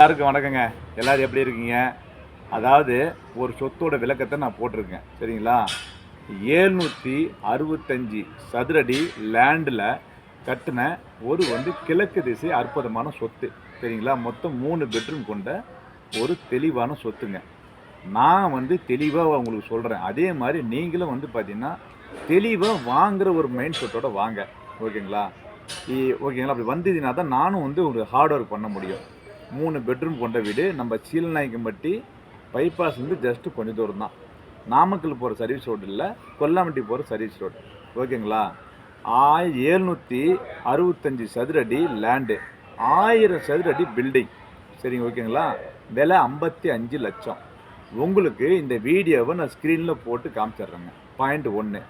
எல்லாருக்கும் வணக்கங்க. எல்லாரும் எப்படி இருக்கீங்க? அதாவது ஒரு சொத்தோட விளக்கத்தை நான் போட்டிருக்கேன். சரிங்களா? ஏழ்நூற்றி அறுபத்தஞ்சி சதுரடி லேண்டில் கட்டின ஒரு வந்து கிழக்கு திசை அற்புதமான சொத்து. சரிங்களா? மொத்தம் மூணு பெட்ரூம் கொண்ட ஒரு தெளிவான சொத்துங்க. நான் வந்து தெளிவாக உங்களுக்கு சொல்கிறேன் அதே மாதிரி நீங்களும் வந்து பார்த்தீங்கன்னா தெளிவாக வாங்குகிற ஒரு மைண்ட் செட்டோட வாங்க. ஓகேங்களா? ஓகேங்களா? அப்படி வந்ததுன்னா தான் நானும் வந்து ஒரு ஹார்ட் ஒர்க் பண்ண முடியும். மூணு பெட்ரூம் கொண்ட வீடு. நம்ம சீலநாயக்கம்பட்டி பைபாஸ் வந்து ஜஸ்ட்டு கொஞ்சம் தூரம் தான். நாமக்கல் போகிற சர்வீஸ் ரோடு இல்லை கொல்லாம்பட்டி போகிற சர்வீஸ் ரோடு ஓகேங்களா? ஆய் ஏழ்நூற்றி அறுபத்தஞ்சி சதுரடி லேண்டு ஆயிரம் சதுரடி பில்டிங் சரிங்க ஓகேங்களா? விலை ஐம்பத்தி அஞ்சு லட்சம். உங்களுக்கு இந்த வீடியோவை நான் ஸ்க்ரீனில் போட்டு காமிச்சிடுறேங்க. பாயிண்ட் ஒன்று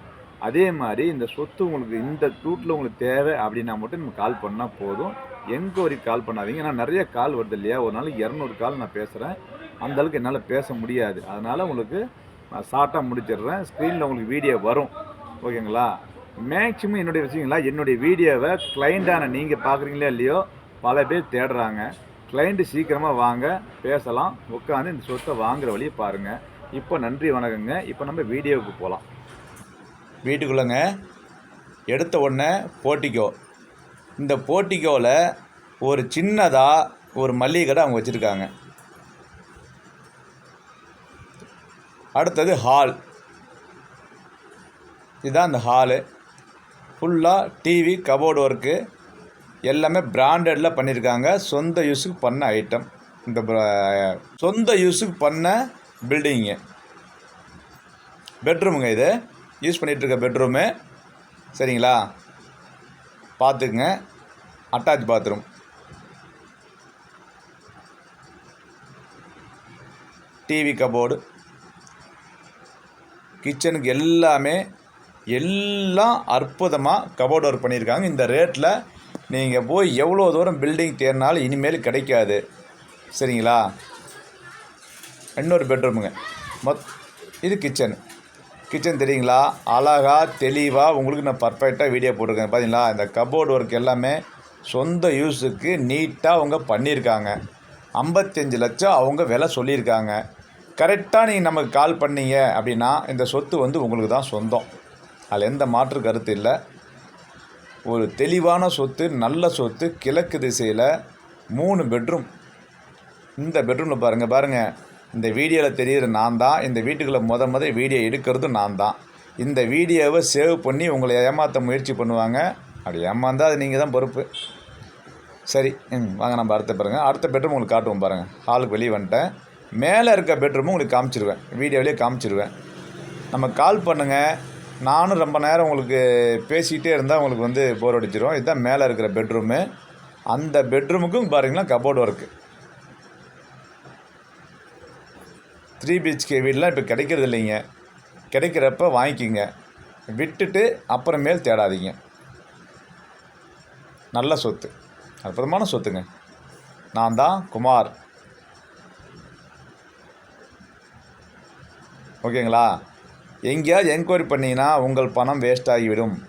அதே மாதிரி இந்த சொத்து உங்களுக்கு இந்த ரூட்டில் உங்களுக்கு தேவை அப்படின்னா மட்டும் நம்ம கால் பண்ணால் போதும். என்கொயரி கால் பண்ணாதீங்க. ஏன்னா நிறைய கால் வருது இல்லையா? ஒரு நாளைக்கு இரநூறு கால் நான் பேசுகிறேன் அந்தளவுக்கு என்னால் பேச முடியாது. அதனால் உங்களுக்கு நான் ஷார்ட்டாக முடிச்சிடுறேன். ஸ்க்ரீனில் உங்களுக்கு வீடியோ வரும். ஓகேங்களா? மேக்ஸிமம் என்னுடைய விஷயங்களா? என்னுடைய வீடியோவை கிளைண்ட்டான நீங்கள் பார்க்குறீங்களா இல்லையோ? பல பேர் தேடுறாங்க. கிளைண்ட்டு சீக்கிரமாக வாங்க பேசலாம். உட்காந்து இந்த சொத்தை வாங்குகிற வழியை பாருங்கள் இப்போ நன்றி வணக்கங்க. இப்போ நம்ம வீடியோவுக்கு போகலாம் வீட்டுக்குள்ளேங்க. எடுத்த உடனே போட்டிக்கோ. இந்த போர்ட்டிக்கோவில் ஒரு சின்னதாக ஒரு மல்லிகை கடை அவங்க வச்சுருக்காங்க. அடுத்தது ஹால். இதுதான் அந்த ஹாலு. ஃபுல்லாக டிவி கபோர்டு ஒர்க்கு எல்லாமே பிராண்டடில் பண்ணியிருக்காங்க சொந்த யூஸுக்கு பண்ண ஐட்டம். இந்த சொந்த யூஸுக்கு பண்ண பில்டிங்கு. பெட்ரூமுங்க இது. யூஸ் பண்ணிகிட்டு இருக்க பெட்ரூமு. சரிங்களா? பார்த்துக்குங்க. Attach bathroom. TV cupboard. கிச்சனுக்கு எல்லாமே எல்லாம் அற்புதமாக கபோர்டு ஒர்க் பண்ணியிருக்காங்க. இந்த ரேட்டில் நீங்கள் போய் எவ்வளோ தூரம் பில்டிங் தேர்னாலும் இனிமேல் கிடைக்காது. சரிங்களா? இன்னொரு பெட்ரூமுங்க. மொத் இது கிச்சன். கிச்சன் தெரியுங்களா? அழகாக தெளிவாக உங்களுக்கு நான் பர்ஃபெக்டாக வீடியோ போட்டிருக்கேன். பார்த்தீங்களா இந்த கபோர்டு ஒர்க் எல்லாமே சொந்த யூஸுக்கு நீட்டாக அவங்க பண்ணியிருக்காங்க. ஐம்பத்தஞ்சு லட்சம் அவங்க விலை சொல்லியிருக்காங்க. கரெக்டாக நீங்கள் நமக்கு கால் பண்ணீங்க அப்படின்னா இந்த சொத்து வந்து உங்களுக்கு தான் சொந்தம். அதில் எந்த மாற்று கருத்து இல்லை. ஒரு தெளிவான சொத்து நல்ல சொத்து கிழக்கு திசையில் மூணு பெட்ரூம் இந்த பெட்ரூமில் பாருங்கள் பாருங்கள் இந்த வீடியோவில் தெரிகிற நான் தான் இந்த வீட்டுக்குள்ளே முத முத வீடியோ எடுக்கிறது நான் தான் இந்த வீடியோவை சேவ் பண்ணி உங்களை ஏமாற்ற முயற்சி பண்ணுவாங்க. அப்படி ஏமாந்தால் அது நீங்கள் தான் பொறுப்பு. சரி ம் வாங்க நம்ம அடுத்த பாருங்கள் அடுத்த பெட்ரூம் உங்களுக்கு காட்டுவோம் பாருங்கள் ஹாலுக்கு வெளியே வந்துட்டேன். மேலே இருக்க பெட்ரூமும் உங்களுக்கு காமிச்சிருவேன். வீடியோவிலே காமிச்சிருவேன். நம்ம கால் பண்ணுங்கள் நானும் ரொம்ப நேரம் உங்களுக்கு பேசிக்கிட்டே இருந்தால் உங்களுக்கு வந்து போர் அடிச்சிடும் இதுதான் மேலே இருக்கிற பெட்ரூமு அந்த பெட்ரூமுக்கும் பாருங்கன்னா கபோர்டு ஒர்க்கு த்ரீ பிஹெச்கே வீடெலாம் இப்போ கிடைக்கிறது இல்லைங்க. கிடைக்கிறப்ப வாங்கிக்கிங்க. விட்டுட்டு அப்புறமேல் தேடாதீங்க. நல்ல சொத்து. அற்புதமான சொத்துங்க. நான் தான் குமார். ஓகேங்களா? எங்கேயாவது என்கொயரி பண்ணிங்கன்னா உங்கள் பணம் வேஸ்ட் ஆகிவிடும்.